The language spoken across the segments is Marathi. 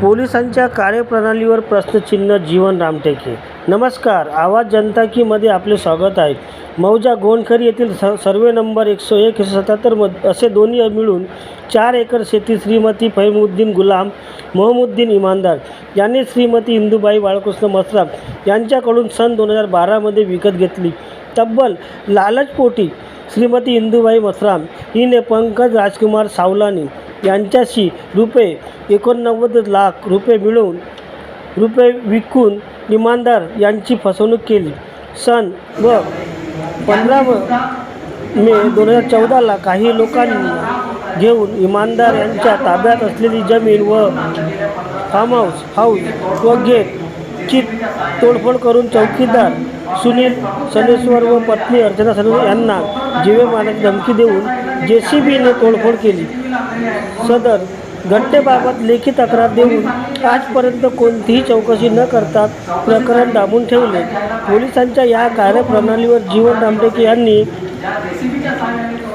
पोलिसांच्या कार्यप्रणालीवर प्रश्नचिन्ह जीवन रामटेके. नमस्कार आवाज जनता कीमध्ये आपले स्वागत आहे. मौजा गोंडखरी येथील स सर्वे नंबर एकशे एक एकशे सत्याहत्तरमध्ये असे दोन्ही मिळून चार एकर शेती श्रीमती फहिमुद्दीन गुलाम मोहमुद्दीन इमानदार यांनी श्रीमती इंदुबाई बाळकृष्ण मसराम यांच्याकडून सन दोन हजार बारामध्ये विकत घेतली. तब्बल लालचपोटी श्रीमती इंदुबाई मसराम हिने पंकज राजकुमार सावलानी यांच्याशी रुपये एकोणनव्वद लाख रुपये मिळवून रुपये विकून इमानदार यांची फसवणूक केली. सन व पंधरा मे दोन हजार चौदाला काही लोकांनी घेऊन इमानदार यांच्या ताब्यात असलेली जमीन व फार्म हाऊस हाऊस व गेटची तोडफोड करून चौकीदार सुनील सनेश्वर व पत्नी अर्चना सनेश्वर यांना जीवे मारण्याची धमकी देऊन जे सी बीने तोडफोड केली. सदर घटनेबाबत लेखी तक्रार देऊन आजपर्यंत कोणतीही चौकशी न करता प्रकरण दाबून ठेवले. पोलिसांच्या या कार्यप्रणालीवर जीवन रामटेके यांनी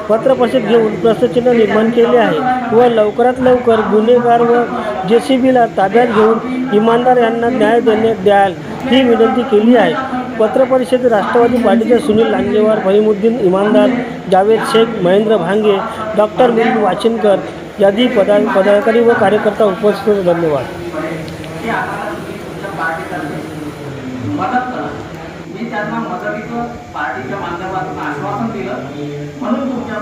पत्रपरिषद घेऊन प्रश्नचिन्ह निर्माण केले आहे व लवकरात लवकर गुन्हेगार व जे सी बीला ताब्यात घेऊन इमानदार यांना न्याय देण्यात द्याल ही विनंती केली आहे. पत्रपरिषदेत राष्ट्रवादी पार्टीचे सुनील लांजेवार फहिमुद्दीन इमानदार जावेद शेख महेंद्र भांगे डॉक्टर मिलिंद वाचिनकर यादी पदा पदाधिकारी व कार्यकर्ता उपस्थित धन्यवाद. मी त्यांना मदतीचं पार्टीच्या माध्यमातून आश्वासन दिलं. म्हणून तुमच्या